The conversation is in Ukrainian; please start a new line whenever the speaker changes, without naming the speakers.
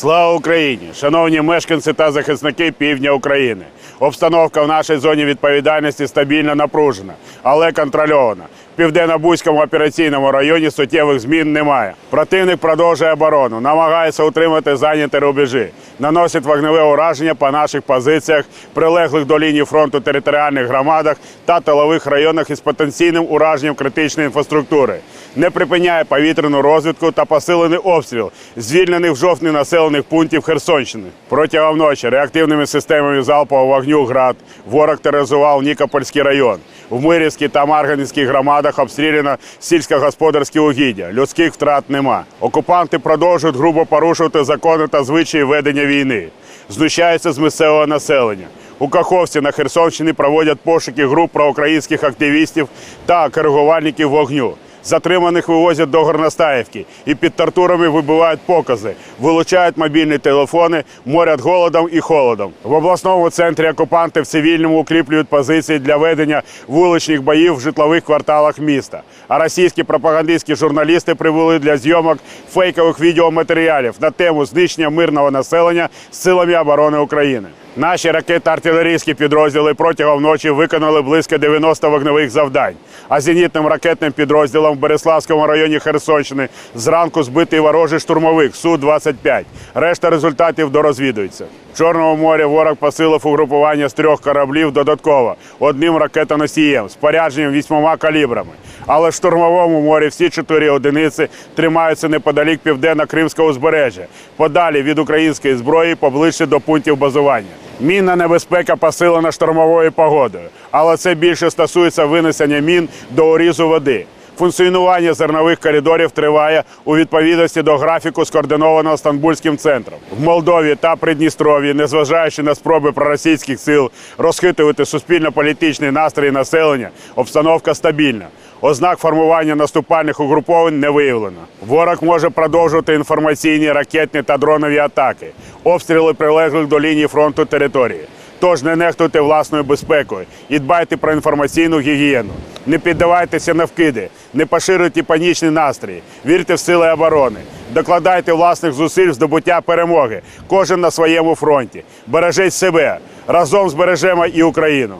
Слава Україні! Шановні мешканці та захисники півдня України. Обстановка в нашій зоні відповідальності стабільно напружена, але контрольована. Південно-бузькому операційному районі суттєвих змін немає. Противник продовжує оборону, намагається утримати зайняті рубежі, наносить вогневе ураження по наших позиціях, прилеглих до лінії фронту територіальних громадах та тилових районах із потенційним ураженням критичної інфраструктури. Не припиняє повітряну розвідку та посилений обстріл звільнених в жовтні населених пунктів Херсонщини. Протягом ночі реактивними системами залпового вогню ГРАД ворог тероризував Нікопольський район. В Мирівській та Марганецькій громадах обстріляно сільськогосподарські угіддя. Людських втрат нема. Окупанти продовжують грубо порушувати закони та звичаї ведення війни. Знущаються з місцевого населення. У Каховці на Херсонщині проводять пошуки груп проукраїнських активістів та коригувальників вогню. Затриманих вивозять до Горностаївки і під тортурами вибивають покази, вилучають мобільні телефони, морять голодом і холодом. В обласному центрі окупанти в цивільному укріплюють позиції для ведення вуличних боїв в житлових кварталах міста. А російські пропагандистські журналісти прибули для зйомок фейкових відеоматеріалів на тему знищення мирного населення з силами оборони України. Наші ракетно-артилерійські підрозділи протягом ночі виконали близько 90 вогневих завдань. А зенітним ракетним підрозділом в Береславському районі Херсонщини зранку збитий ворожий штурмовик Су-25. Решта результатів дорозвідується. В Чорному морі ворог посилив угрупування з трьох кораблів додатково одним ракетоносієм, спорядженням вісьмома калібрами. Але в штурмовому морі всі чотири одиниці тримаються неподалік південно-кримського узбережжя, подалі від української зброї, поближче до пунктів базування. Мінна небезпека посилена штормовою погодою, але це більше стосується винесення мін до орізу води. Функціонування зернових коридорів триває у відповідності до графіку, скоординованого Стамбульським центром. В Молдові та Придністров'ї, незважаючи на спроби проросійських сил розхитувати суспільно-політичний настрій населення, обстановка стабільна. Ознак формування наступальних угруповань не виявлено. Ворог може продовжувати інформаційні, ракетні та дронові атаки, обстріли прилеглих до лінії фронту території. Тож не нехтуйте власною безпекою і дбайте про інформаційну гігієну. Не піддавайтеся на вкиди, не поширюйте панічні настрої, вірте в сили оборони, докладайте власних зусиль здобуття перемоги. Кожен на своєму фронті. Бережіть себе разом збережемо і Україну.